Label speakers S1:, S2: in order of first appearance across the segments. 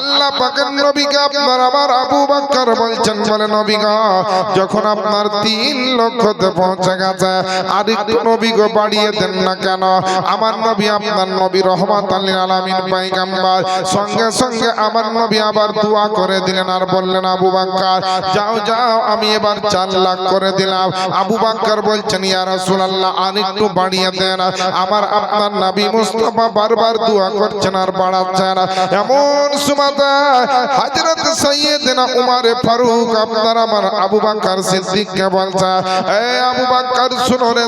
S1: আল্লাহ পাকের নবীকে আপনার আবার আবু বাক্কার বলছেন, বলে, নবী যখন আপনার তিন লক্ষতে পৌঁছে গেছে, আর একটু নবী বাড়িয়ে দেন না কেন? আমার নবী আপনার নবী রহমত আলী আলামিন পাইগাম্বার সঙ্গে সঙ্গে আমার নবী আবার দোয়া করে দিলেন আর বললেন, আবু বাক্কার যাও যাও, আমি এবার চার লাখ করে দিলাম। আবু বাক্কার বলছেন, ইয়া রাসূলুল্লাহ, আর একটু বাড়িয়ে দেন। আমার আপনার নবী মুস্তাফা বারবার দোয়া করছেন আর বাড়াচ্ছেন। এমন ফারুক, আপনার আমার আবু সিদ্দিককে বলছে এই আবু শুনো রে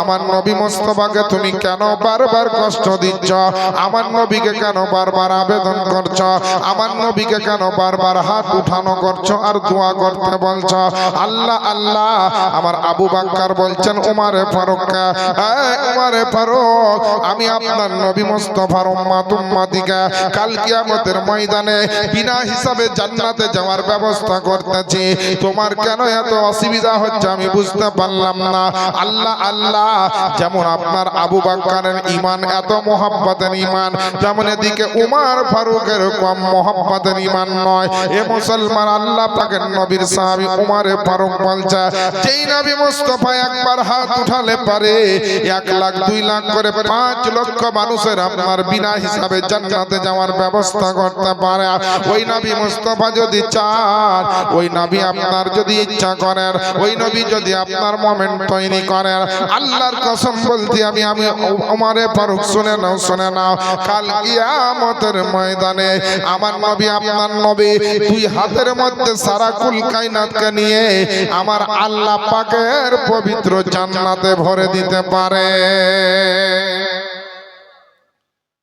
S1: আমার নবী তুমি কেন বারবার কষ্ট দিচ্ছ? আমার নবীকে কেন বারবার আবেদন করছ? আমার নবীকে কেন বারবার হাত উঠানো করছ আর দোয়া করতে বলছো? আল্লাহ আল্লাহ। আমার আবু বাক্কার বলছেন, উমারে ফারুক উমারে ফারুক, আমি আপনার নবী মুস্তাফার উম্মাত উম্মাতিকে কাল কিয়ামতের ময়দানে বিনা হিসাবে জান্নাতে যাওয়ার ব্যবস্থা করতেছি। তোমার কেন এত অসুবিধা হচ্ছে আমি বুঝতে পারলাম না। আল্লাহ আল্লাহ, যেমন আপনার আবু বাক্কারের ইমান এত মোহাব্বতের ইমান যেমন এদিকে উমার ফারুকের কম মোহাব্বতের ইমান নয়। এ মুসলমান আল্লাহ পাকের নবীর সাহাবী উমারে ফারুক বলছে, যেই নবী মুস্তফা একবার হাত উঠালে পারে, এক লাখ, দুই লাখ করে পাঁচ লক্ষ মানুষের আপনার বিনা হিসাবে জান্নাতে যাওয়ার ব্যবস্থা করতে পারে। ওই নবী মুস্তফা যদি চান, ওই নবী আপনার যদি ইচ্ছা করেন, ওই নবী যদি আপনার মোমেন্ট তৈরি করেন, আল্লাহর কসম বলতে আমি আমি উমারে ফারুক, শুনে নাও শুনে নাও, কাল কিয়ামতের ময়দানে আমার নবী, আপনার নবী দুই হাতের মধ্যে সারা কুল কায়নাতকে নিয়ে আমার আল্লাহ পাকের পবিত্র জান্নাতে ভরে দিতে পারে।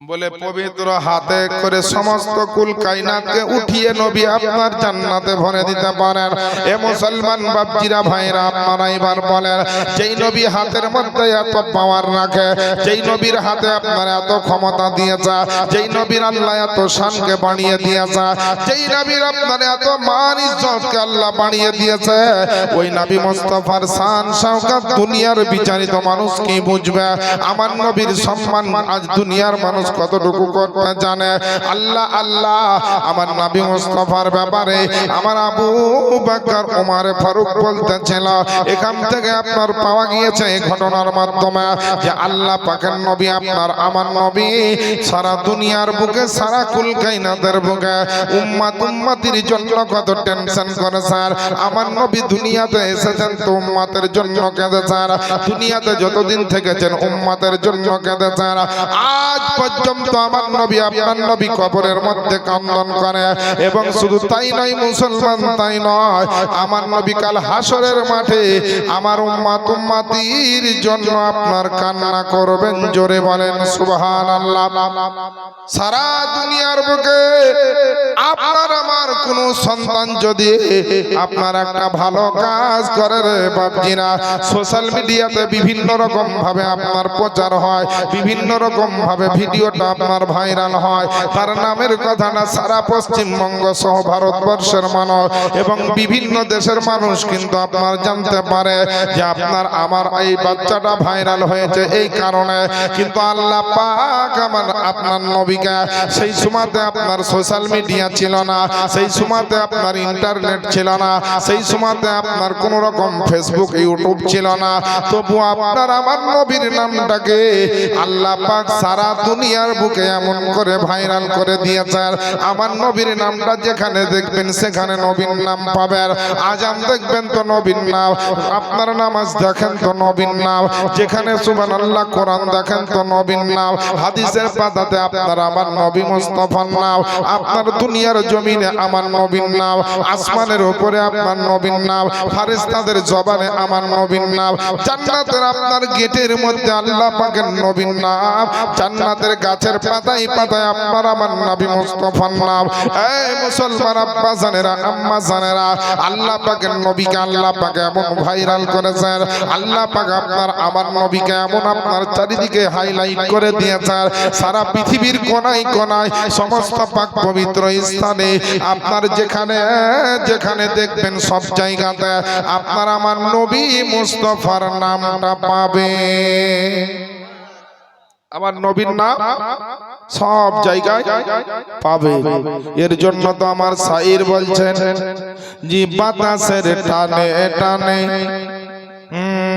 S1: বলে পবিত্র হাতে করে সমস্ত কুল কাইনাতকে উঠিয়ে নবী আপনার জান্নাতে ভরে দিতে পারেন। এ মুসলমান বাপজিরা ভাইরা আপনারা এবার বলেন যেই নবী হাতের মধ্যে এত পাওয়ার রাখে যেই নবীর হাতে আপনার এত ক্ষমতা দিয়েছে যেই নবীর আল্লাহ এত শানকে বানিয়ে দিয়েছে যেই নবীর আপনার এত মান ইজ্জতকে আল্লাহ বানিয়ে দিয়েছে। ওই নবী মুস্তাফার শান শাওকাত দুনিয়ার বিচারিত মানুষ কি বুঝবে? আমার নবীর সম্মান আজ দুনিয়ার মানুষ কতটুকু করতে জানে? আল্লাহ আল্লাহ, আমার নবী মুস্তাফার ব্যাপারে আমার আবু বকর ওমর ফারুক বলতেছিল, এখান থেকে আপনার পাওয়া গিয়েছে এই ঘটনার মাধ্যমে যে আল্লাহ পাকের নবী আপনার, আমার নবী সারা দুনিয়ার বুকে, সারা কুল কাইনাতের বুকে, উম্মাত উম্মাতির জন্য কত টেনশন করে স্যার। আমার নবী দুনিয়াতে এসেছেন তো উম্মাতের জন্য কেঁদে স্যার। দুনিয়াতে যতদিন থেকেছেন উম্মাতের জন্য কেঁদেছেন আজ পর্যন্ত আমার নবী, আপনার নবী কবরের মধ্যে কান্দন করে। এবং শুধু তাই নয়, মুসলমান তাই নয়, আমার নবী কাল হাসরের মাঠে আমার উম্মাত উম্মাতির জন্য আপনার কান্না করবেন, জোরে বলেন সুবহান আল্লাহ সারা দুনিয়ার বুকে আপনার, আমার কোন সন্তান যদি আপনার একটা ভালো কাজ করে রে বাপজিরা সোশ্যাল মিডিয়াতে বিভিন্ন রকম ভাবে আপনার প্রচার হয়, বিভিন্ন রকম ভাবে ভিডিওটা আপনার ভাইরাল হয়। তার নামের কথাটা সারা পশ্চিমবঙ্গ সহ ভারতবর্ষের মানুষ এবং বিভিন্ন দেশের মানুষ কিন্তু আপনার জানতে পারে যে আপনার, আমার এই বাচ্চাটা ভাইরাল হয়েছে এই কারণে। কিন্তু আল্লাহ পাক আমার, আপনার নবীকে সেই সময়তে আপনার সোশ্যাল মিডিয়া ছিল না, সেই সময়তে আপনার ইন্টারনেট ছিল না, সেই সময়তে আপনার কোন রকম ফেসবুক ইউটিউব ছিল না। তবু আপনার, আমার নবীর নামটাকে আল্লাহ পাক সারা দুনিয়ার বুকে এমন করে ভাইরাল করে দিয়েছেন। আমার নবীর নামটা যেখানে দেখবেন, সেখানে নবীন নাম পাবেন। আজাম দেখবেন তো নবীন নাম, আপনার নামাজ দেখেন তো নবীন নাম, যেখানে সুবান আল্লাহ কোরআন দেখেন তো নবীন নাম, হাদিসের পাতাতে আপনার আমার নবী মুস্তফার নাম, আপনার দুনিয়ার জমিনে আমার নবীন নাম, আসমানের উপরে আপনার নবীন নাম ফারিস্তাদের জবানে আমার নবীন নাম, জান্নাতের আপনার গেটের মধ্যে আল্লাহ পাকের নবীন নাম, জান্নাতের গাছের পাতায় পাতায় আপনার আমার নবী মুস্তফার নাম। এই মুসলমান আব্বা জানেরা, আম্মা জানেরা, আল্লাহ পাকের নবীকে আল্লাহ পাকে এমন ভাইরাল করেছেন। আল্লাহ পাক আপনার, আমার নবীকে এমন আপনার চারিদিকে হাইলাইট করে দিয়েছেন। সারা পৃথিবীর কোনায় কোনায় সমস্ত পাক পবিত্র স্থানে আপনার যেখানে যেখানে দেখবেন সব জায়গাতে আপনার আমার নবী মুস্তফার নামটা পাবে আমার নবীর নাম সব জায়গায় পাবে। এর জন্য তো আমার সাইর বলছেন, জি বাতাসের টানে টানে।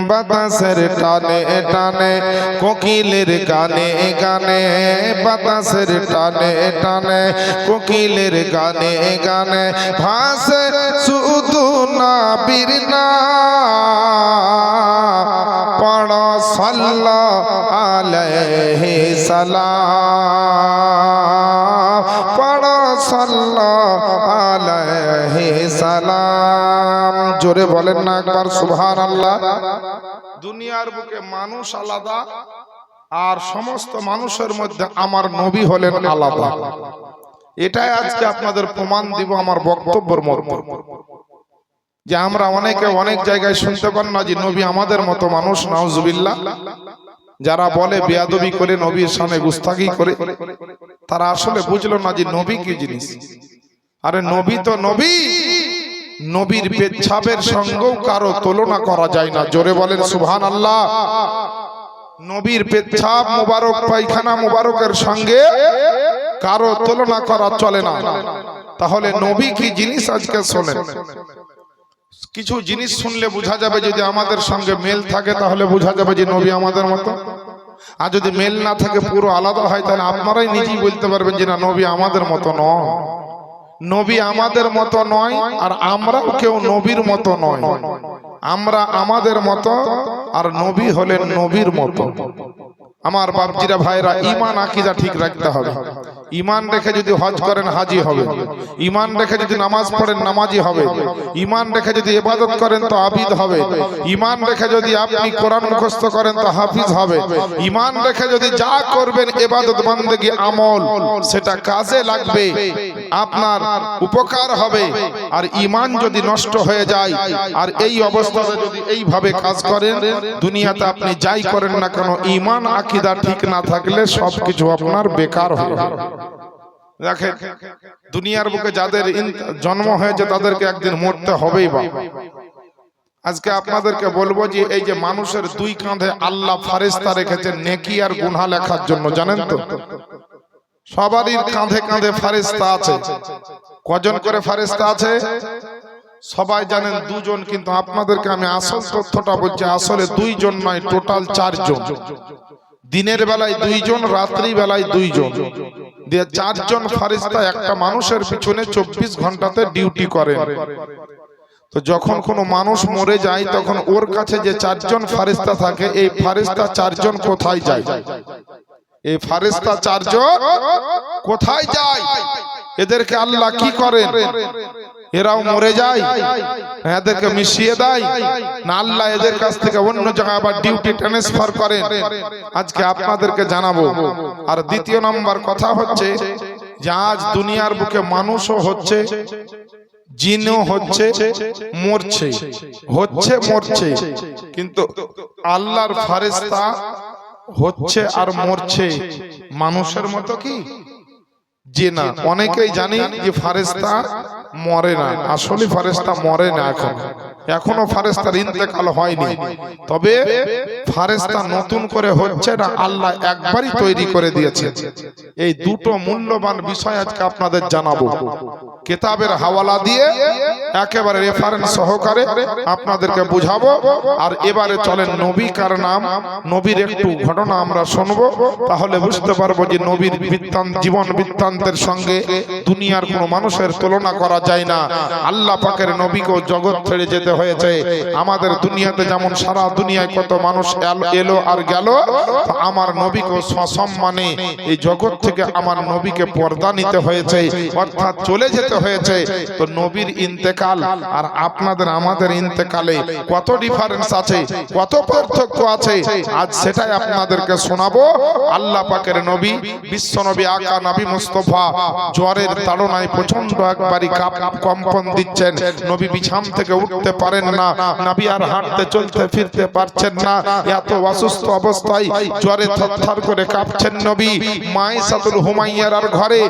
S1: বাতাসের টানে টানে, কোকিলের গানে গানে। বাতাসের টানে টানে, কোকিলের গানে গানে। ভাসে শুধু না। বীরনা পড় সাল্লা আলাইহি সালাম পড় সাল্লা আলাইহি সালাম। জোরে বলেন না একবার, সুবহানাল্লাহ। দুনিয়ার বুকে মানুষ আলাদা, আর সমস্ত মানুষের মধ্যে আমার নবী হলেন আলাদা। এটাই আজকে আপনাদের প্রমাণ দিব আমার বক্তব্যের মধ্যে যে আমরা অনেকে অনেক জায়গায় শুনতে পান না যে নবী আমাদের মতো মানুষ, নাউজুবিল্লাহ। যারা বলে বেয়াদবি করে, নবীর সামনে গুস্তাগি করে, তারা আসলে বুঝলো না যে নবী কি জিনিস। আরে নবী তো নবী। নবীর পেচ্ছাবের সঙ্গেও কারও তুলনা করা যায় না। জোরে বলেন সুবহান আল্লাহ নবীর পেচ্ছাব মুবারক পায়খানা মুবারকের সঙ্গে কারও তুলনা করা চলে না। তাহলে নবী কি জিনিস আজকে শোনেন? কিছু জিনিস শুনলে বোঝা যাবে যদি আমাদের সঙ্গে মেল থাকে তাহলে বোঝা যাবে যে নবী আমাদের মতো। আর যদি মেল না থাকে পুরো আলাদা হয় তাহলে আপনারাই নিজেই বলতে পারবেন যে না নবী আমাদের মতো নয় নবী আমাদের মতো নয় আর আমরাও কেউ নবীর মতো নয়। আমরা আমাদের মতো আর নবী হলেন নবীর মতো। আমার বাপজিরা ভাইরা ইমান আকিদা ঠিক রাখতে হবে। ইমান রেখে যদি হজ করেন হাজি হবে। ইমান রেখে যদি নামাজ পড়েন নামাজি হবে। ইমান রেখে যদি ইবাদত করেন তো আবিদ হবে। ইমান রেখে যদি আপনি কোরআন মুখস্থ করেন তো হাফিজ হবে। ইমান রেখে যদি যা করবেন ইবাদত বান্দেগি আমল সেটা কাজে লাগবে। আপনার উপকার হবে। আর ইমান যদি নষ্ট হয়ে যায়, আর এই অবস্থাতে যদি এইভাবে কাজ করেন, দুনিয়াতে আপনি যাই করেন না কেন ইমান আকিদা ঠিক না থাকলে সবকিছু আপনার বেকার যাবে। দেখেন, দুনিয়ার বুকে যাদের জন্ম হয়েছে তাদেরকে একদিন মরতে হবেই বা আজকে আপনাদেরকে বলব যে, এই যে মানুষের দুই কাঁধে আল্লাহ ফারেস্তা রেখেছেন, নেকি আর গুনহা লেখার জন্য, জানেন তো? সবারই কাঁধে কাঁধে ফারেস্তা আছে। কজন করে ফারেস্তা আছে? সবাই জানেন দুজন কিন্তু আপনাদেরকে আমি আসল তথ্যটা বলছি আসলে দুইজন নয় টোটাল চারজন। দিনের বেলায় দুইজন রাত্রি বেলায় দুইজন। দিয়ে চারজন ফারিস্তা একটা মানুষের পিছনে চব্বিশ ঘন্টাতে ডিউটি করেন। তো যখন কোনো মানুষ মরে যায় তখন ওর কাছে যে চারজন ফারিস্তা থাকে এই ফারিস্তা চারজন কোথায় যায়? এই ফারিস্তা চারজন কোথায় যায়? এদেরকে আল্লাহ কি করেন? এরাও মরে যায়। এদেরকে মিশিয়ে দেয়। না, আল্লাহ এদের কাছ থেকে অন্য জায়গায় আবার ডিউটি ট্রান্সফার করেন। আজকে আপনাদেরকে জানাব। আর দ্বিতীয় নম্বর কথা হচ্ছে যে আজ দুনিয়ার বুকে মানুষও হচ্ছে, জিনও হচ্ছে, মরছে। হচ্ছে, মরছে। কিন্তু আল্লাহর ফারেস্তা হচ্ছে আর মরছে মানুষের মতো কি? যে না। অনেকেই জানি যে ফারেস্তা মরে না। আসলে ফারেস্তা মরে না এখন। এখনও ফারেস্তার ইন্তেকাল হয়নি। তবে ফারেস্তা নতুন করে হচ্ছে না আল্লাহ একবারই তৈরি করে দিয়েছে এই দুটো মূল্যবান বিষয় আজকে আপনাদের জানাব। কেতাবের হাওয়ালা দিয়ে একেবারে রেফারেন্স সহকারে আপনাদেরকে বুঝাবো। আর এবারে চলেন নবী কার নাম? নবীর একটু ঘটনা আমরা শুনব। তাহলে বুঝতে পারব যে নবীর বৃত্তান্ত জীবন বৃত্তান্তের সঙ্গে দুনিয়ার কোনো মানুষের তুলনা করা যায় না। আল্লাহ পাকের নবীকেও জগৎ ছেড়ে যেতে হয়েছে, আমাদের দুনিয়াতে যেমন সারা দুনিয়ায় কত মানুষ এলো আর গেল আমার নবীকেও সসম্মানে এই জগৎ থেকে আমার নবীকে পর্দা নিতে হয়েছে, অর্থাৎ চলে যেতে হয়েছে। তো নবীর ইন্তেকাল আর আপনাদের আমাদের ইন্তেকালে কত ডিফারেন্স আছে, কত পার্থক্য আছে, আজ সেটাই আপনাদেরকে শোনাবো। আল্লাহ পাকের নবী বিশ্ব নবী আকা নবী মুস্তফা জ্বরের তাড়নায় প্রচণ্ড একবারই কাপ কম্পন দিচ্ছেন। নবী বিছাম থেকে উঠতে পারেন না। নাবি আর হাঁটতে চলতে ফিরতে পারছেন না। এত অসুস্থ অবস্থায় জ্বরে থরথর করে কাঁপছেন নবী। মাইসাতুল হুমাইয়ার ঘরে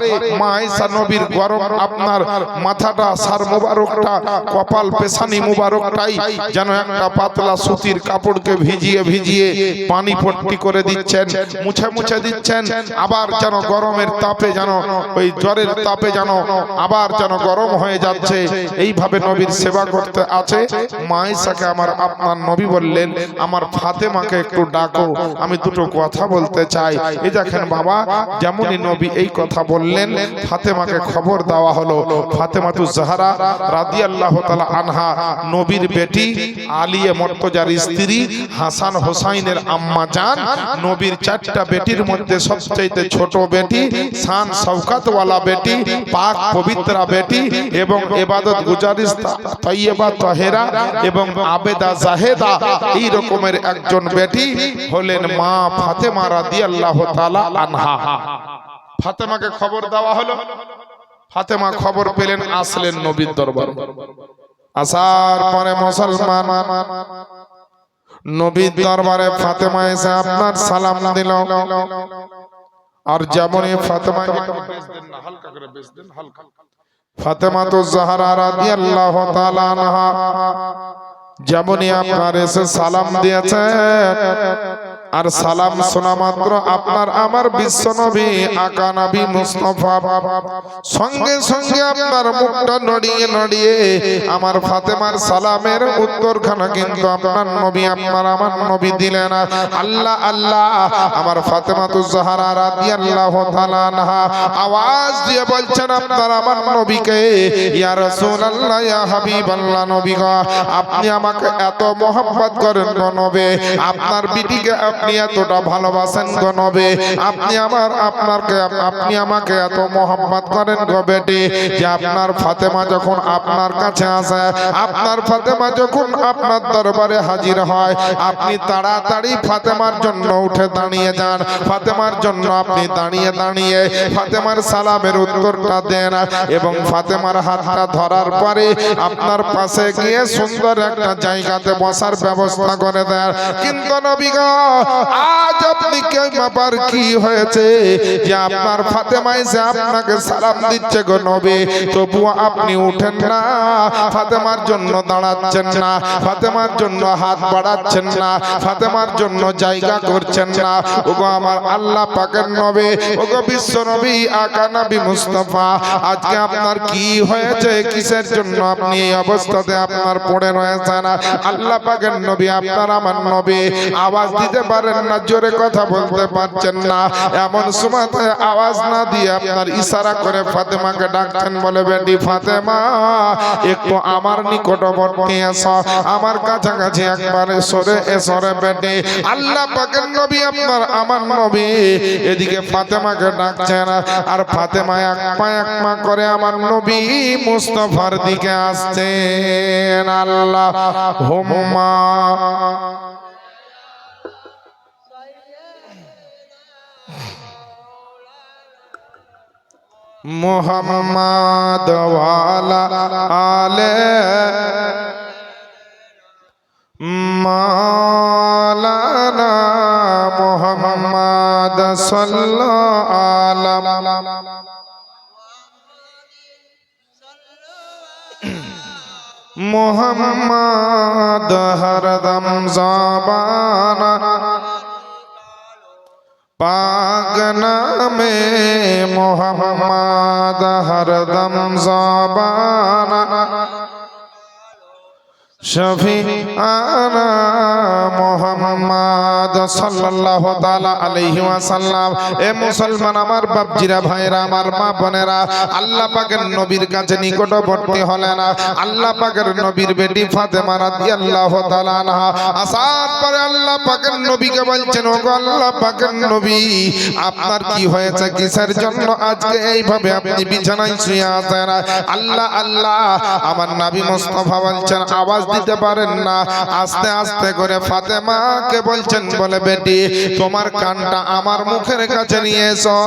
S1: মাইসা নবীর গরম আপনার মাথাটা সার মুবারকটা কপাল পেশানি মুবারকটাই যেন একটা পাতলা সুতির কাপড়কে ভিজিয়ে ভিজিয়ে পানি পট্টি করে দিচ্ছেন মুছে মুছে দিচ্ছেন আবার যেন গরমের তাপে যেন ওই জ্বরের তাপে যেন আবার যেন গরম হয়ে যাচ্ছে। এইভাবে নবীর সেবা করতে আছে মাইসাকে আমার আপনার নবী বললেন, আমার ফাতেমাকে একটু ডাকো, আমি দুটো কথা বলতে চাই। এই দেখেন বাবা, যেমনই নবী এই কথা বললেন, ফাতেমাকে খবর দেওয়া হলো। জাহারা রাদিয়াল্লাহু তাআলা আনহা, নবীর বেটি আলিয়ে মর্তজার স্ত্রী হাসান হোসাইনের আম্মা জান, নবীর চারটা বেটির মধ্যে সবচেয়ে ছোট বেটি, শান শওকাতওয়ালা বেটি, পাক পবিত্রা বেটি এবং ইবাদত গুজারিস তৈয়বা তহেরা এবং আবেদা জাহেদা এই রকমের একজন বেটি হলেন মা ফাতেমা রাদিয়াল্লাহু তাআলা আনহা। ফাতেমাকে খবর দেওয়া হলো। ফাতেমা খবর পেলেন আসলেন নবীর দরবার। আসার পরে মুসলমান নবীর দরবারে ফাতেমা এসে আপনার সালাম দিল। আর যেমনই ফাতেমা হালকা করে বেশ দেন, হালকা। ফাতেমা তো জাহারা রাদিয়াল্লাহু তাআলা আনহা। যেমনই আপনার এসে সালাম দিয়েছেন আর সালাম শোনা মাত্র আপনার আমার বিশ্ব নবী আকা নবী মুস্তফা। সঙ্গে সঙ্গে আপনার মুখটা নড়িয়ে নড়িয়ে আমার ফাতেমার সালামের উত্তরখানা কিন্তু আপনার নবী আপনার আমার নবী দিলেন। আল্লাহ আল্লাহ আমার ফাতেমা তো জাহারা তাআলা আনহা। আওয়াজ দিয়ে বলছেন আপনার আমার নবীকে ইয়া রাসূলুল্লাহ ইয়া হাবিবাল্লাহ নবী আপনি আমাকে এত মহব্বত করেন নবী। আপনার বিটিকে আপনি এতটা ভালোবাসেন গো আপনি আমার আপনারকে আপনি আমাকে এত মহব্বত করেন গো বেটি যে আপনার ফাতেমা যখন আপনার কাছে আসে আপনার ফাতেমা যখন আপনার দরবারে হাজির হয় আপনি তাড়াতাড়ি ফাতেমার জন্য উঠে দাঁড়িয়ে যান। ফাতেমার জন্য আপনি দাঁড়িয়ে দাঁড়িয়ে ফাতেমার সালামের উত্তরটা দেন এবং ফাতেমার হাতটা ধরার পরে আপনার পাশে গিয়ে সুন্দর একটা জায়গাতে বসার ব্যবস্থা করে দেন। কিন্তু নবী গো, আজ আপনি কে ব্যাপার কি হয়েছে? যে আপনার ফাতেমা এসে আপনাকে সালাম দিচ্ছে গো নবী। তবুও আপনি উঠেন না। ফাতেমার জন্য দাঁড়াচ্ছেন না। ফাতেমার জন্য হাত বাড়াচ্ছেন না। ফাতেমার জন্য জায়গা করছেন না। ওগো আমার আল্লাহ পাকের নবী, ওগো বিশ্ব নবী আকা নবী মুস্তাফা, আজকে আপনার কি হয়েছে? কিসের জন্য আপনি এই অবস্থাতে আপনার পড়ে রয়েছেন? আল্লাহ পাকের নবী আপনার আমার নবী। আওয়াজ দিতে পারেন না জোরে কথা বলতে পারছেন না। এমন সময়তে আওয়াজ না দিয়ে আপনার ইশারা করে ফাতেমাকে ডাকছেন বলে, বেটি ফাতেমা, একটু আমার নিকটবর্তী এসো। আমার কাছাকাছি একবার সরে এসরে বেটি। আল্লাহ পাকের নবী আপনার আমার নবী। এদিকে ফাতেমাকে ডাকছেন, আর ফাতেমা এক পা এক পা করে আমার নবী মুস্তফার দিকে আসছেন। আল্লাহ হুম্মা। মোহাম্মদ আলে মালানা মোহাম্মদ সাল্লাল্লাহু আলা মোহাম্মদ হরদম জাবানা। পাক নামে মোহাম্মদ হরদম জাবানা। শফি আনা মোহাম্মদ সাল্লাল্লাহু তাআলা আলাইহি ওয়াসাল্লাম। এ মুসলমান আমার বাপজিরা ভাইরা আমার মা বোনেরা, আল্লাহ পাকের নবীর কাছে নিকটবর্তী হলেন আল্লাহ পাকের নবীর বেটি ফাতেমা রাদিয়াল্লাহু তাআলা আনহা। আসার পরে আল্লাহ পাকের নবীকে বলছেন, ওগো আল্লাহ পাকের নবী, আপনার কি হয়েছে কিসের জন্য আজকে এইভাবে আপনি বিছানায় শুয়ে আছেন? আল্লাহ আল্লাহ, আমার নবী মুস্তাফা বলছেন, আওয়াজ দিতে পারেন না। আস্তে আস্তে করে ফাতেমাকে বলছেন, বলে, বেটি, তোমার কানটা আমার মুখের কাছে নিয়ে এসো।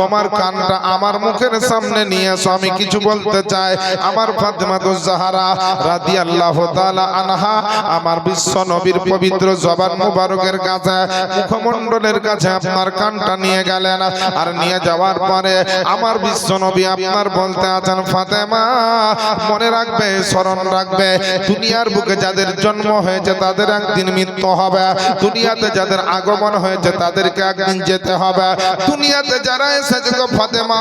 S1: তোমার কানটা আমার মুখের সামনে নিয়ে এসো। আমি কিছু বলতে চাই। আমার ফাতেমা তো জাহারা রাদিয়াল্লাহু তাআলা আনহা আমার বিশ্ব নবীর পবিত্র জবান মুবারকের কাছে, মুখমণ্ডলের কাছে আপনার কানটা নিয়ে গেলেন। আর নিয়ে যাওয়ার পরে আমার বিশ্ব নবী আপনার বলতে আছেন, ফাতেমা, মনে রাখবে, স্মরণ রাখবে, দুনিয়ার বুকে যাদের জন্ম হয়েছে, তাদের একদিন মৃত্যু হবে। দুনিয়াতে যাদের আগমন হয়েছে, তাদেরকে একদিন যেতে হবে। দুনিয়াতে যারা এসেছে গো ফাতেমা,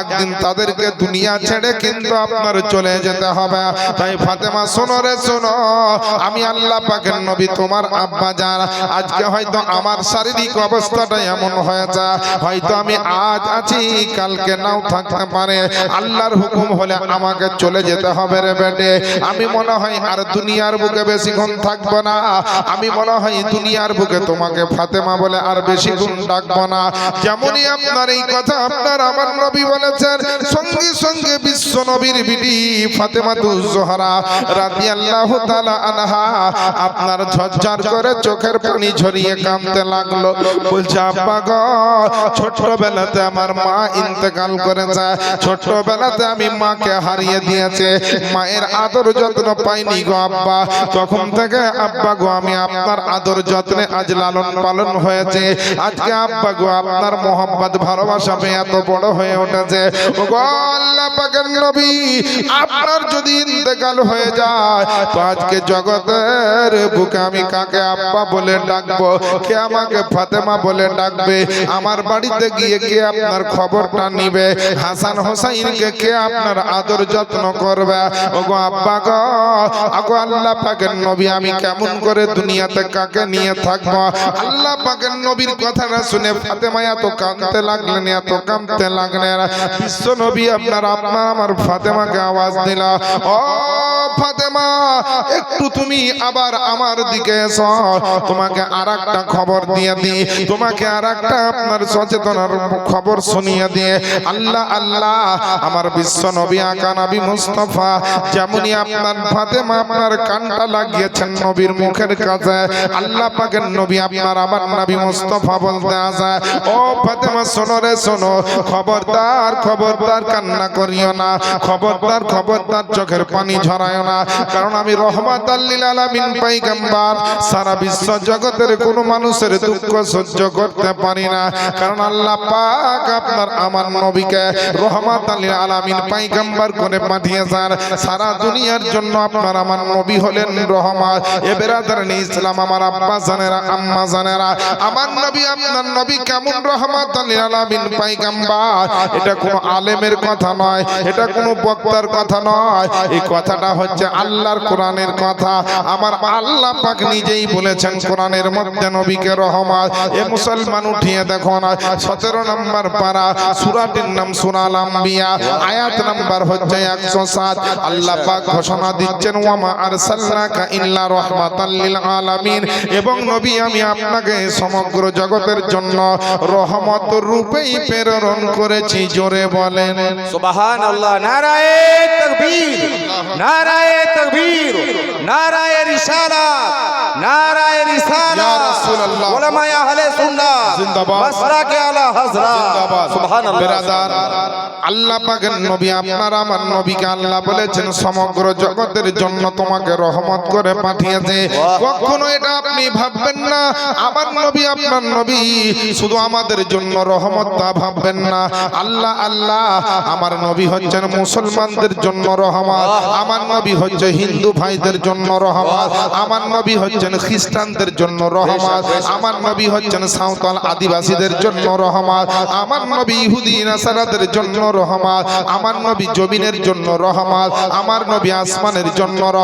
S1: একদিন তাদেরকে দুনিয়া ছেড়ে কিন্তু আপনার চলে যেতে হবে। তাই ফাতেমা, শোনো রে, শোনো। আমি আল্লাহ পাকের নবী, তোমার আব্বা যান আজকে হয়তো আমার শারীরিক অবস্থাটা এমন হয়েছে। হয়তো আমি আজ আছি, কালকে নাও থাকতে পারে। আল্লাহর হুকুম হলে আমাকে চলে যেতে হবে রে বেটে। আমি মনে হয় আর দুনিয়ার বুকে বেশিক্ষণ থাকব না। আমি মনে হয় দুনিয়ার বুকে তোমাকে ফাতেমা বলে আর বেশিক্ষণ ডাকবো না। যেমনই আপনার এই কথা আপনার আমার নবী বলেছেন, সঙ্গে সঙ্গে বিশ্ব নবীর বিডি ফাতেমা জোহরা রাদিয়াল্লাহু তাআলা আনহা আপনার ঝরঝর করে চোখের পানি ঝরিয়ে কাঁদতে লাগল। বলছে, আব্বা গো, ছোট্টবেলাতে আমার মা ইন্তেকাল করেছে। ছোট্টবেলাতে আমি মাকে হারিয়ে দিয়েছে। মায়ের আদর যত্ন পাইনি গো। আব্বা, তখন থেকে আব্বা গো, আমি আপনার আদর যত্নে আজ লালন পালন হয়েছে। আজকে আব্বা গো, আপনার মোহাম্মদ ভালোবাসা পেয়ে এত বড় হয়ে উঠেছে। গো আপনার যদি ইন্তেকাল হয়ে যায়, তো আজকে জগতের বুকে আমি কাকে আব্বা বলে ডাকবো? কে আমাকে ফাতেমা বলে ডাকবে? আমার বাড়িতে গিয়ে কে আপনার খবরটা নিবে? হাসান হোসাইনকে কে আপনার আদর যত্ন করবে? ওগো আব্বা গো আগো আল্লাহ পাকের নবী, আমি কেমন করে দুনিয়াতে কাকে নিয়ে থাকব? আল্লাহ পাকের নবীর কথাটা শুনে ফাতেমা এত কাঁদতে লাগলেন, এত কাঁদতে লাগলেন। বিশ্ব নবী আপনার আপনার আমার ফাতেমাকে আওয়াজ দিল, ও ফাতেমা, একটু তুমি আবার আমার দিকে এসো। তোমাকে আর একটা খবর দিয়ে দিই, তোমাকে আর একটা আপনার সচেতনার খবর শুনিয়ে দিয়ে আল্লাহ আল্লাহ, আমার বিশ্ব নবী আকা নবী মুস্তফা, যেমনই আপনার ফাতেমা আপনার কানটা লাগিয়েছেন নবীর মুখের কাছে। আল্লাহ পাকের নবী আপনার, আমার নবী মুস্তফা বলতে আসে। ও ফাতেমা, শোনো রে, শোনো। খবরদার খবরদার কান্না করিও না। খবরদার খবরদার চোখের পানি ঝরায় না। কারণ আমি রহমত আল্লিল আলামিন পাইগাম্বার সারা বিশ্ব জগতের কোনো মানুষের দুঃখ সহ্য করতে পারি না। কারণ আল্লাহ পাক আপনার, আমার নবীকে রহমত আল্লিল আলামিন পাইগাম্বার করে পাঠিয়েছেন। সারা দুনিয়ার জন্য আপনার, আমার নবী হলেন রহমত এ বেরাদারান ইসলাম আমার আব্বা জানেরা, আম্মা জানেরা। আমার নবী, আপনার নবী কেমন রহমত আলামিন পাইগাম্বার। এটা কোনো আলেমের কথা নয়, এটা কোনো বক্তার কথা নয়। এই কথাটা হচ্ছে আল্লাহর কোরআনের কথা। আমার আল্লাহ পাক নিজেই বলেছেন কোরআনের মধ্যে নবীকে রহমত এ মুসলমান উঠিয়ে দেখো না, সতেরো নম্বর পারা সুরাটির নাম সুরাল আম্বিয়া। আয়াত নাম্বার হচ্ছে একশো সাত। আল্লাহ পাক ঘোষণা দিচ্ছেন, ওয়ামা আরসালনাকা ইল্লা রাহমাতাল লিল আলামিন এবং নবী আমি আপনাকে সমগ্র জগতের জন্য রহমত রূপেই প্রেরণ করেছি জোরে বলেন
S2: আল্লাহ নারায়ে তকবীর নারায়ে তকবীর নারায়ে রিসালাত নারায়ে
S1: ইয়া রাসূলুল্লাহ।
S2: উলামায়ে আহলে সুন্নাহ
S1: জিন্দাবাদ।
S2: মাসরাকে আলা হযরত
S1: জিন্দাবাদ।
S2: সুবহানাল্লাহ
S1: বেরাদার আল্লাহ পাকের নবী আপনার আমার নবীকে আল্লাহ বলেছেন সমগ্র জগতের জন্য তোমাকে রহমত করে পাঠিয়েছে। কখনো এটা আপনি ভাববেন না। আমার নবী আপনার নবী শুধু আমাদের জন্য রহমত তা ভাববেন না। আল্লাহ আল্লাহ আমার নবী হচ্ছেন মুসলমানদের জন্য রহমত। আমার নবী হচ্ছে হিন্দু ভাইদের জন্য রহমত। আমার নবী হচ্ছেন খ্রিস্টানদের জন্য রহমত। আমার নবী হচ্ছেন সাঁওতাল আদিবাসীদের জন্য রহমত। আমার নবী ইহুদি নাসারাদের জন্য রহমত। আমার নবী জমিনের জন্য রহমত। আমার নবী আসমানের জন্য রহমত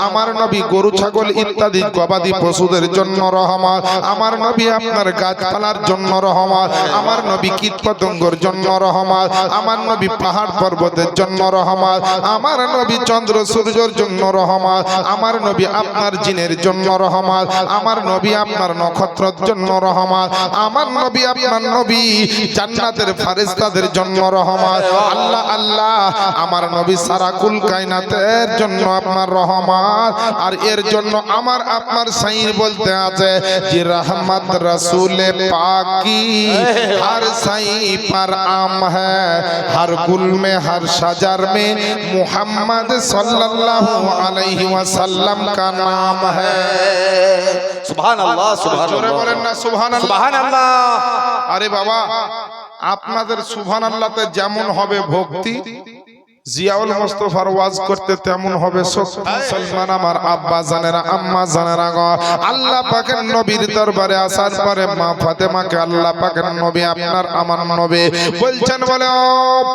S1: আমার নবী গরু, ছাগল ইত্যাদি গবাদি পশুদের জন্য রহমত আমার নবী আপনার গাছপালার জন্য রহমত আমার নবী কীট পতঙ্গর জন্য রহমত আমার নবী পাহাড় পর্বতের জন্য রহমত আমার নবী চন্দ্র সূর্যের জন্য রহমত আমার নবী আপনার জিনের জন্য রহমত আমার নবী আপনার নক্ষত্রের জন্য রহমত আমার নবী আপনার নবী জান্নাতের ফারেস্তাদের জন্য রহমত আল্লাহ আল্লাহ, আমার নবী সারা কুল কায়নাতের জন্য আপনার রহমান। আর এর জন্য আমার আপনার সাইর বলতে আছে যে রহমত রসুলে পাকি হর সাই পর আম হ্যাঁ। হর গুল মে হর
S2: সাজার মে মোহাম্মদ
S1: সাল্লাল্লাহু আলাইহি ওয়াসাল্লাম কা
S2: নাম হ্যাঁ।
S1: আরে বাবা আপনাদের সুভান আল্লাহ যেমন হবে ভক্তি জিয়াউল মুস্তফার ওয়াজ করতে তেমন হবে মুসলমান আমার আব্বা জানেরা আম্মা জানেরা গো। আল্লাহ পাকের নবীর দরবারে আসার পরে মা ফাতেমাকে আল্লাহ পাকের নবী আপনার আমার নবী বলছেন বলে ও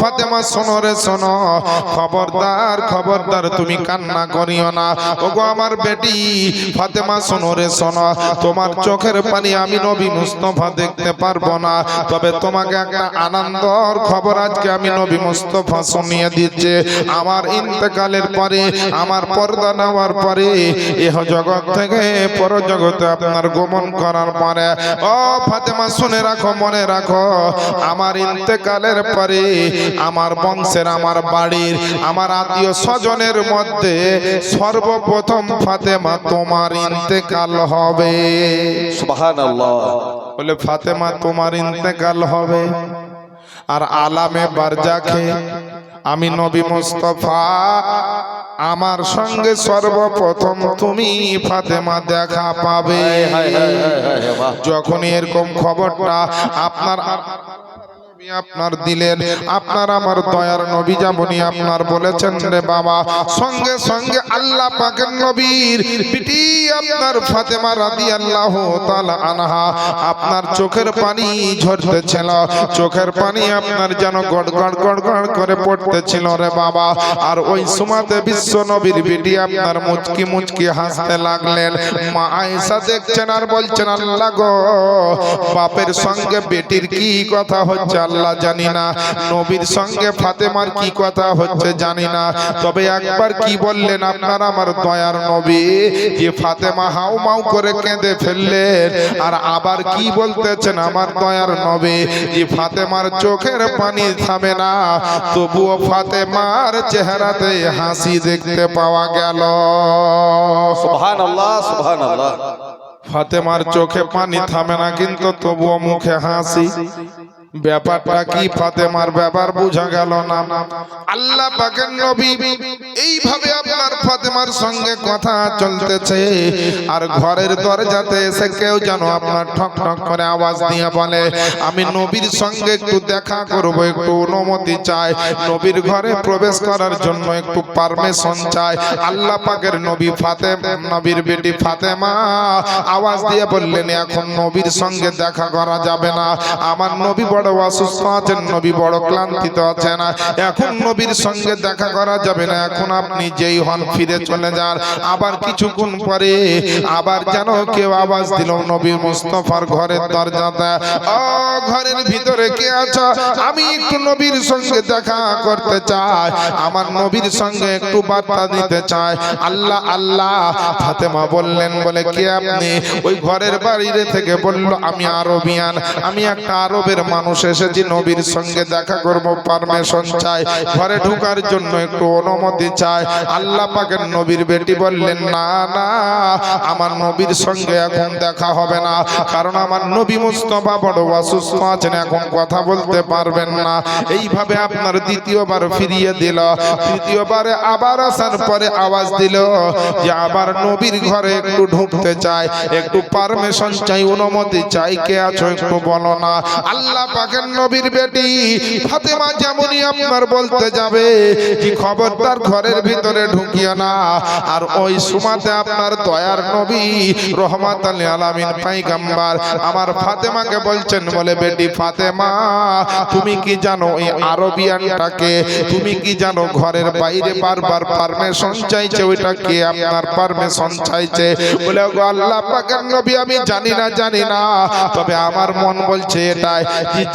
S1: ফাতেমা শোনো রে শোনো। খবরদার খবরদার তুমি কান্না করিও না। ওগো আমার বেটি ফাতেমা শোনো রে শোনো। তোমার চোখের পানি আমি নবী মুস্তফা দেখতে পারব না। তবে তোমাকে একটা আনন্দর খবর আজকে আমি নবী মুস্তফা শুনিয়ে দিচ্ছে। আমার ইন্তেকালের পরে আমার পর্দা নেওয়ার পরে এহ জগৎ থেকে পর জগতে আপনার গমন করার পরে ও ফাতেমা শুনে রাখো মনে রাখো আমার ইন্তেকালের পরে আমার বংশের আমার বাড়ির আমার আত্মীয় স্বজনের মধ্যে সর্বপ্রথম ফাতেমা তোমার ইন্তেকাল হবে। বলে ফাতেমা তোমার ইন্তেকাল হবে। আর আলামে বারজাখে আমি নবী মুস্তফা আমার সঙ্গে সর্বপ্রথম তুমি ফাতেমা দেখা পাবে। যখন এরকম খবরটা আপনার নবী আপনার দিলেন। আপনার আমার দয়ার নবী যেমনই আপনার বলেছেন রে বাবা, সঙ্গে সঙ্গে আল্লাহ পাকের নবীর পিটি আপনার ফাতেমা রাদিয়াল্লাহু তাআলা আনহা আপনার চোখের পানি ঝরতেছিল, চোখের পানি আপনার যেন গড় গড় গড় গড় করে পড়তেছিল রে বাবা। আর ওই সুমাতে বিশ্ব নবীর বিটি আপনার মুচকি মুচকি হাসতে লাগলেন। মা আয়েশা দেখছেন আর বলছেন, আল্লাহ গো, বাপের সঙ্গে বেটির কি কথা হচ্ছে? আল্লাহ জানি না। নবীর সঙ্গে ফাতেমার কি কথা হচ্ছে জানি না। তবে একবার কি বললেন আপনার আমার দয়ার নবী? যে ফাতেমা হাউ মাউ করে কেঁদে ফেললেন। আর আবার কি বলতেছেন আমার দয়ার নবী? যে ফাতেমার চোখের পানি থামে না। তবুও ফাতেমার চেহারাতে হাসি দেখতে পাওয়া গেল।
S2: সুবহান আল্লাহ সুবহান আল্লাহ
S1: ফাতেমার চোখে পানি থামে না কিন্তু তবুও মুখে হাসি। ব্যাপারটা কি ফাতেমার ব্যাপার বোঝা গেল না। আল্লাহ পাকের নবী এইভাবে আপনার ফাতেমার সঙ্গে কথা চলতেছে আর ঘরের দরজাতে এসে কেউ যেন আপনার ঠক ঠক করে আওয়াজ দিয়ে বলে আমি নবীর সঙ্গে একটু দেখা করব একটু অনুমতি চাই। নবীর ঘরে প্রবেশ করার জন্য একটু পারমিশন চাই। আল্লাহ পাকের নবী ফাতেম নবীর বেটি ফাতেমা আওয়াজ দিয়ে বললেন এখন নবীর সঙ্গে দেখা করা যাবে না। আমার নবী বড় অসুস্থ আছেন নবী বড় ক্লান্তিত আছেন। এখন নবীর সঙ্গে দেখা করা যাবে না। এখন আপনি যেই হন, ফিরে চলে যান। আবার কিছুক্ষণ পরে আবার যেন কেউ আওয়াজ দিল, নবী মুস্তফার ঘরের দরজাতে। ও, ঘরের ভিতরে কে আছো? আমি একটু নবীর সঙ্গে দেখা করতে চাই। আমার নবীর সঙ্গে একটু বার্তা দিতে চাই। আল্লাহ আল্লাহ, ফাতেমা বললেন বলে, কে আপনি? ওই ঘরের বাইরে থেকে বলল, আমি আরবিয়ান। আমি একটা আরবের মানুষ এসেছি নবীর সঙ্গে দেখা করব পারমিশন চাই। ঘরে ঢোকার জন্য একটু অনুমতি চাই। আল্লাহ পাকের নবীর বেটি বললেন, না না, আমার নবীর সঙ্গে এখন দেখা হবে না। কারণ আমার নবী মুস্তফা বড় অসুস্থ আছেন, এখন কথা বলতে পারবেন না। এইভাবে আপনার দ্বিতীয়বার ফিরিয়ে দিল। তৃতীয়বারে আবার আসার পরে আওয়াজ দিল যে, আবার নবীর ঘরে একটু ঢুকতে চাই। একটু পারমিশন চাই, অনুমতি চাই। কে আছো একটু বলো না। আল্লাহ পাকের নবীর বেটি ফাতেমা যেমনই আপনার বলতে যাবে, কি খবরদার ঘরের ভিতরে ঢুকিও না। আর ওই সুমাতে আপনার দয়ার নবী রহমাত আলী আলামিন পাইগাম্বার আমার ফাতেমাকে বলছেন, বলে, বেটি ফাতেমা, তুমি কি জানো এই আরবিয়ানটাকে? তুমি কি জানো ঘরের বাইরে বারবার পারমিশন চাইছে? ওইটা কে? আপনার পারমিশন চাইছে? বলে গো আল্লাহ পাকের নবী, আমি জানি না জানি না। তবে আমার মন বলছে এটাই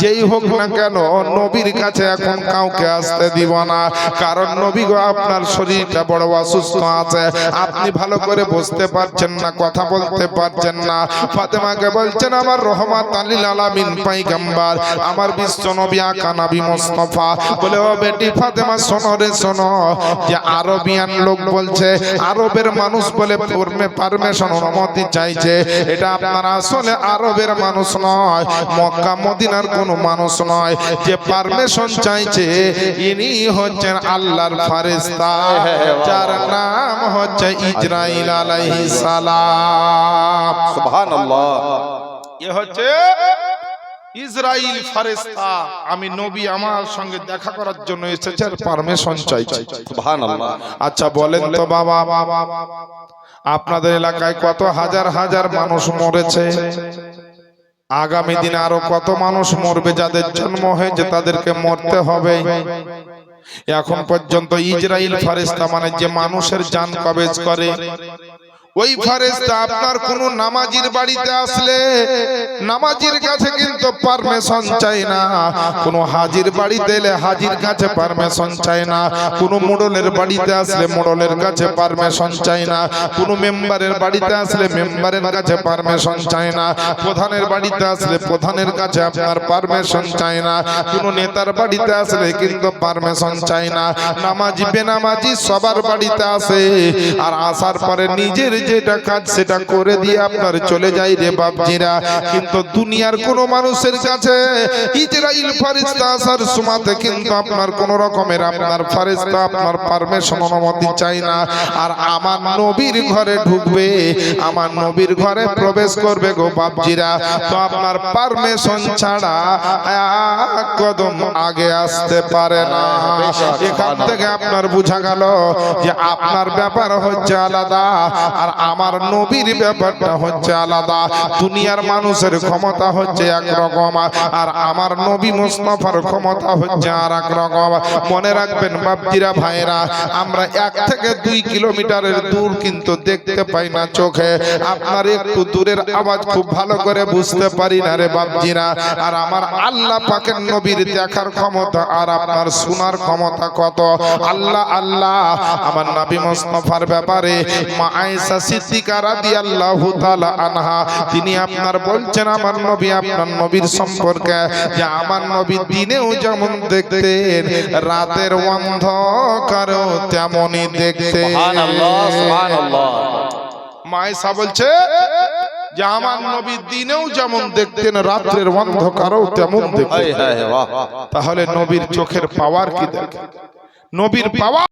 S1: যেই হোক না কেন, নবীর কাছে এখন কাউকে আসতে দিব না। কারণ নবী গো, আপনার শরীরটা বড় অসুস্থ আছে। আপনি ভালো করে বুঝতে পারছেন না, কথা বলতে পারছেন না। ফাতেমাকে বলছেন, আমার রহমাত আলিল আলামিন পাইগাম্বার আমার বিশ্ব নবী আকা নবী মুস্তাফা। বলে, ও বেটি ফাতেমা, শোনো রে, শোনো। যে আরবিয়ান লোক বলছে, আরবের মানুষ বলে পরমে পারমিশন, অনুমতি চাইছে। এটা আপনারা আসলে আরবের মানুষ নয়, মক্কা, মদিনার কোনো মানুষ নয় যে পারমিশন চাইছে। ইনি হচ্ছেন আল্লাহর ফারিস্তা যার নাম হচ্ছে ইসরাইল আলাইহিস সালাম।
S2: সুবহানাল্লাহ।
S1: এ হচ্ছে ইসরাইল ফারেস্তা আমি নবী আমার সঙ্গে দেখা করার জন্য এসেছে আর পারমিশন চাইছি।
S2: সুবহানাল্লাহ।
S1: আচ্ছা বলেন তো বাবা। আপনাদের এলাকায় কত হাজার হাজার মানুষ মরেছে? আগামী দিনে আরও কত মানুষ মরবে যাদের জন্ম হয়েছে তাদেরকে মরতে হবে। এখন পর্যন্ত ইসরাইল ফারেস্তা মানে যে মানুষের যান কবেজ করে ওই ফারেস্তা আপনার কোন নামাজির বাড়িতে আসলে নামাজির কাছে কিন্তু পারমিশন চাই না কোন হাজির বাড়িতে এলে হাজির কাছে পারমিশন চাই না কোন মোড়লের বাড়িতে আসলে মোড়লের কাছে পারমিশন চাই না কোন মেম্বারের বাড়িতে আসলে মেম্বারের কাছে পারমিশন চাই না প্রধানের বাড়িতে আসলে প্রধানের কাছে আপনার পারমিশন চাই না কোন নেতার বাড়িতে আসলে কিন্তু পারমিশন চাই না নামাজি বেনামাজি সবার বাড়িতে আসে আর আসার পরে নিজের যেটা কাজ, সেটা করে দিয়ে আপনার চলে যায় রে বাপজিরা। কিন্তু দুনিয়ার কোন মানুষের কাছে ইসরাইল ফারিস্তা আসার সময়তে কিন্তু আপনার রকমের আপনার ফারিস্তা আপনার পারমিশন, অনুমতি চাই না। আর আমার নবীর ঘরে ঢুকবে, আমার নবীর ঘরে প্রবেশ করবে গো বাপজিরা। তো আপনার পারমিশন ছাড়া কদম আগে আসতে পারে না। এখান থেকে আপনার বোঝা গেল যে আপনার ব্যাপার হচ্ছে আলাদা। আর আমার নবীর ব্যাপারটা হচ্ছে আলাদা। দুনিয়ার মানুষের ক্ষমতা হচ্ছে একরকম আর আমার নবী মুস্তফার ক্ষমতা হচ্ছে আর এক রকম। মনে রাখবেন বাপজিরা ভাইরা আমরা এক থেকে দুই কিলোমিটারের দূর কিন্তু দেখতে পাই না চোখে। আপনার একটু দূরের আওয়াজ খুব ভালো করে বুঝতে পারি না রে বাপজিরা। আর আমার আল্লাহ পাকের নবীর দেখার ক্ষমতা আর আপনার শোনার ক্ষমতা কত? আল্লাহ আল্লাহ, আমার নবী মুস্তফার ব্যাপারে মা আয়েশা সিদ্দিকা রাদিয়াল্লাহু তাআলা আনহা তিনি আপনার বলছেন আমার নবী আপনার নবীর সম্পর্কে যে আমার নবী দিনেও যেমন দেখতেন রাতের অন্ধকারও তেমনই
S2: সুবহানাল্লাহ সুবহানাল্লাহ।
S1: মায়েশা বলছে যে আমার নবী দিনেও যেমন দেখতেন রাত্রের অন্ধকারও তেমন দেখতেন। তাহলে নবীর চোখের পাওয়ার কি দেখেন? নবীর পাওয়ার